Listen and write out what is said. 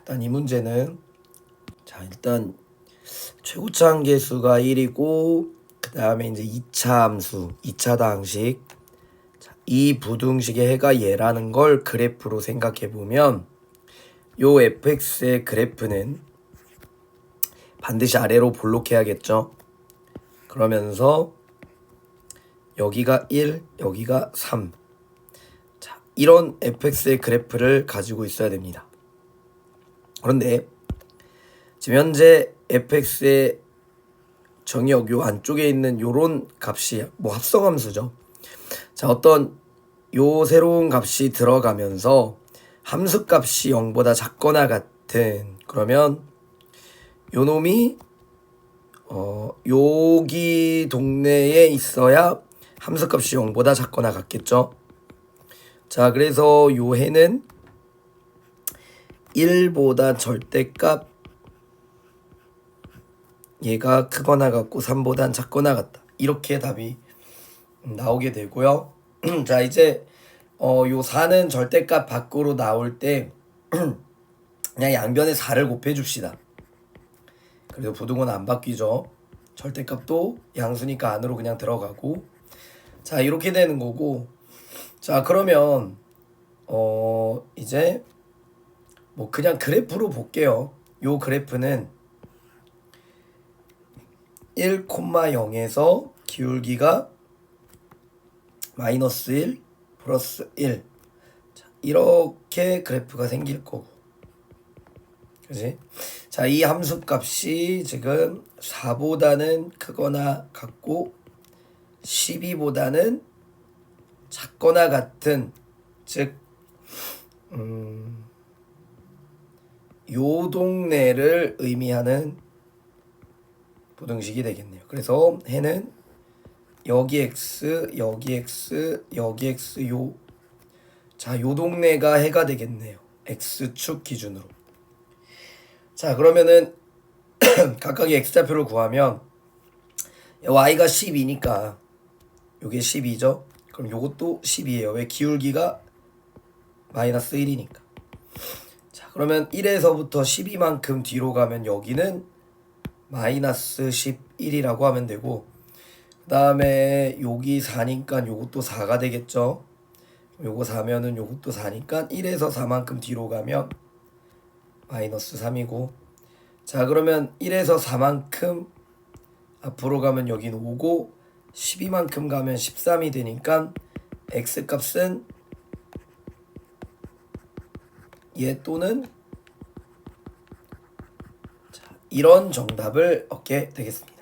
일단 이 문제는 자 일단 최고차 한계수가 1이고 그 다음에 이제 2차 함수 2차 다항식. 자, 이 부등식의 해가 얘라는 걸 그래프로 생각해 보면 요 fx의 그래프는 반드시 아래로 볼록해야겠죠? 그러면서 여기가 1 여기가 3 자, 이런 fx의 그래프를 가지고 있어야 됩니다 그런데 지금 현재 fx의 정의역 요 안쪽에 있는 요런 값이 뭐 합성함수죠. 자 어떤 요 새로운 값이 들어가면서 함수 값이 0보다 작거나 같은 그러면 요 놈이 어 여기 동네에 있어야 함수 값이 0보다 작거나 같겠죠. 자 그래서 요 해는 1보다 절대값 얘가 크거나 같고 3보단 작거나 같다. 이렇게 답이 나오게 되고요. 자 이제 어, 요 4는 절대값 밖으로 나올 때 그냥 양변에 4를 곱해 줍시다. 그래도 부등호는 안 바뀌죠. 절대값도 양수니까 안으로 그냥 들어가고 자 이렇게 되는 거고 자 그러면 어 이제 뭐 그냥 그래프로 볼게요. 요 그래프는 1,0에서 기울기가 마이너스 1 플러스 1 자, 이렇게 그래프가 생길 거고 그지? 자, 이 함수 값이 지금 4보다는 크거나 같고 12보다는 작거나 같은 즉 음, 요 동네를 의미하는 부등식이 되겠네요. 그래서 해는 여기 x, 여기 x, 여기 x 요. 자, 요 동네가 해가 되겠네요. x축 기준으로. 자, 그러면은 각각의 x좌표를 구하면 y가 12니까 요게 12죠. 그럼 요것도 12예요. 왜 기울기가 마이너스 1이니까. 자, 그러면 1에서부터 12만큼 뒤로 가면 여기는 마이너스 11이라고 하면 되고 그 다음에 여기 4니까 요것도 4가 되겠죠? 요거 4면은 요것도 4니까 1에서 4만큼 뒤로 가면 마이너스 3이고 자 그러면 1에서 4만큼 앞으로 가면 여기는 5고 12만큼 가면 13이 되니까 x값은 얘 또는 이런 정답을 얻게 되겠습니다.